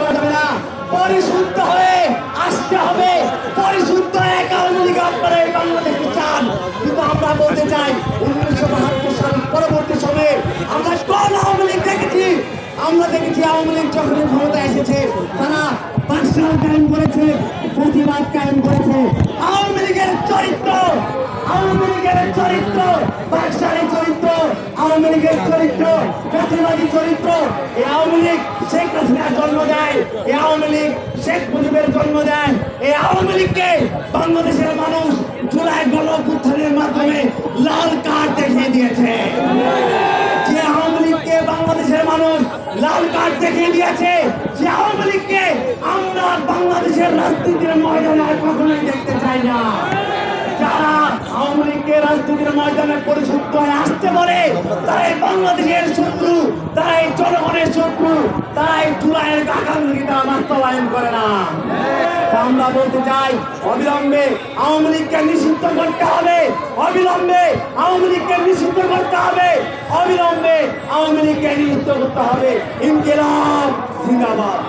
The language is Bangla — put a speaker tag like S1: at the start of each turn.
S1: করা যাবে না। পরিশুদ্ধ হয়ে আসতে হবে। পরিশুদ্ধ এক আওয়ামী লীগ আপনারা এই বাংলাদেশে চান। কিন্তু আমরা বলতে চাই, উনিশশো বাহাত্তর সাল পরবর্তী সময়ে আমরা কোন আওয়ামী লীগ দেখেছি? আমরা দেখেছি আওয়ামী লীগ যখন ক্ষমতা এসেছে, তারা বাকশাল কায়েম করেছে, প্রতিবাদ কায়েম করেছে। আওয়ামী লীগের চরিত্র, আওয়ামী লীগের চরিত্র, বাকশালী চরিত্র, আওয়ামী লীগের চরিত্র প্রতিবাদী চরিত্র এই আওয়ামী লীগ শেখ হাসিনার জন্ম দেয়, এই আওয়ামী লীগ শেখ মুজিবের জন্ম দেয়, এই আওয়ামী লীগকে বাংলাদেশের মানুষ জুলাই গণ অভ্যুত্থানের মাধ্যমে লাল কার্ড দেখিয়ে দিয়েছে। যে আওয়ামী লীগকে বাংলাদেশের মানুষ লাল কার্ড দেখিয়ে দিয়েছে, যে আওয়ামী লীগকে আমরা বাংলাদেশের রাজনীতির ময়দানে কখনোই দেখতে চাই না। রাজনীতির ময়দানে পরিশুদ্ধ হয়ে আসতে পারে। তারা এই বাংলাদেশের শত্রু তারা এই জনগণের শত্রু তারা এই জুলাইয়ের আকাঙ্ক্ষী বাস্তবায়ন করে না। আমরা বলতে চাই, অবিলম্বে আওয়ামী লীগকে নিষিদ্ধ করতে হবে। অবিলম্বে আওয়ামী লীগকে নিষিদ্ধ করতে হবে। অবিলম্বে আওয়ামী লীগকে নিষিদ্ধ করতে হবে। ইনকিলাব, জিন্দাবাদ।